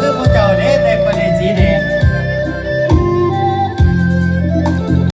คือผู้เจ้าเด้ใน